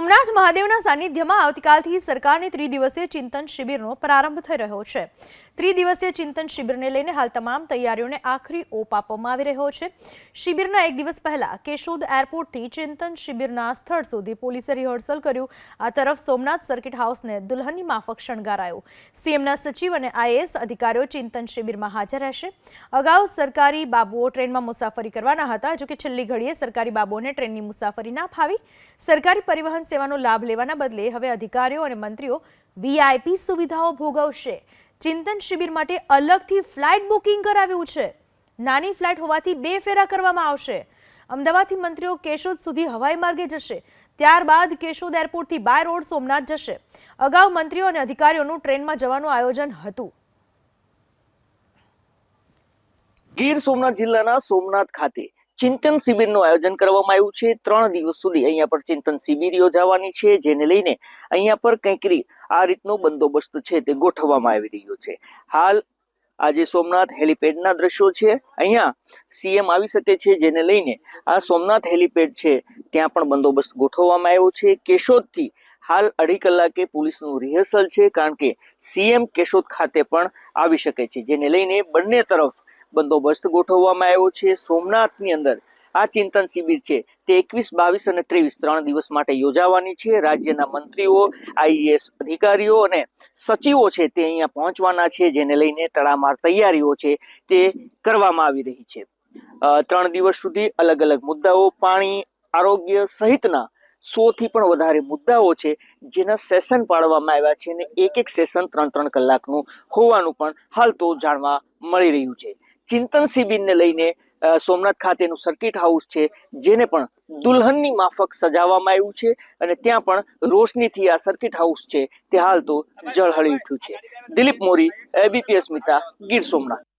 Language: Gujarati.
સોમનાથ મહાદેવના સાનિધ્યમાં આવતીકાલથી સરકારની ત્રિદિવસીય ચિંતન શિબિરનો પ્રારંભ થઈ રહ્યો છે. ત્રિદિવસીય ચિંતન શિબિરને લઈને હાલ તમામ તૈયારીઓને આખરી ઓપ આપવામાં આવી રહ્યો છે. શિબિરના એક દિવસ પહેલા કેશોદ એરપોર્ટથી ચિંતન શિબિરના સ્થળ સુધી પોલીસે રિહર્સલ કર્યું. આ તરફ સોમનાથ સર્કિટ હાઉસને દુલ્હનની માફક શણગારાયો. સીએમના સચિવ અને આઈએએસ અધિકારીઓ ચિંતન શિબિરમાં હાજર રહેશે. અગાઉ સરકારી બાબુઓ ટ્રેનમાં મુસાફરી કરવાના હતા, જોકે છેલ્લી ઘડીએ સરકારી બાબુઓને ટ્રેનની મુસાફરી ના ફાવી. સરકારી પરિવહન સેવાનો લાભ લેવાના બદલે હવે અધિકારીઓ અને મંત્રીઓ વીઆઈપી સુવિધાઓ ભોગવશે. ચિંતન શિબિર માટે અલગથી ફ્લાઇટ બુકિંગ કરાવ્યું છે. નાની ફ્લાઇટ હોવાથી બે ફેરા કરવામાં આવશે. અમદાવાદથી મંત્રીઓ કેશોદ સુધી હવાઈ માર્ગે જશે. ત્યારબાદ કેશોદ એરપોર્ટથી બાય રોડ સોમનાથ જશે. અગાઉ મંત્રીઓ અને અધિકારીઓનું ટ્રેનમાં જવાનું આયોજન હતું. ગીર સોમનાથ જિલ્લાના સોમનાથ ખાતે ચિંતન શિબિરનું આયોજન કરવામાં આવ્યું છે. ત્રણ દિવસ સુધી અહીંયા પર ચિંતન શિબિર યોજાવાની છે, જેને લઈને અહીંયા પર કંઈક આ રીતનો બંદોબસ્ત છે તે ગોઠવવામાં આવી રહ્યો છે. હાલ આજે સોમનાથ હેલિપેડના દ્રશ્યો છે. અહીંયા સીએમ આવી શકે છે, જેને લઈને આ સોમનાથ હેલિપેડ છે, ત્યાં પણ બંદોબસ્ત ગોઠવવામાં આવ્યો છે. કેશોદથી હાલ અઢી કલાકે પોલીસનું રિહર્સલ છે, કારણ કે સીએમ કેશોદ ખાતે પણ આવી શકે છે, જેને લઈને બંને તરફ બંદોબસ્ત ગોઠવવામાં આવ્યો છે. સોમનાથની અંદર આ ચિંતન શિબિર છે. તે એકવીસ, બાવીસ અને ત્રેવીસ ત્રણ દિવસ માટે યોજાવાની છે. રાજ્યના મંત્રીઓ, આઈએએસ અધિકારીઓ અને સચિવો છે તે અહીંયા પહોંચવાના છે, જેને લઈને તડામાર તૈયારીઓ છે તે કરવામાં આવી રહી છે. ત્રણ દિવસ સુધી અલગ અલગ મુદ્દાઓ, પાણી, આરોગ્ય સહિતના સો થી પણ વધારે મુદ્દાઓ છે જેના સેશન પાડવામાં આવ્યા છે અને એક એક સેશન ત્રણ ત્રણ કલાકનું હોવાનું પણ હાલ તો જાણવા મળી રહ્યું છે. ચિંતન શિબિરને લઈને સોમનાથ ખાતેનું સર્કિટ હાઉસ છે, જેને પણ દુલ્હનની માફક સજાવવામાં આવ્યું છે અને ત્યાં પણ રોશનીથી આ સર્કિટ હાઉસ છે. તે હાલ તો ઝળહળી ઉઠ્યું છે. દિલીપ મોરી એબીપી અસ્મિતા ગીર સોમનાથ.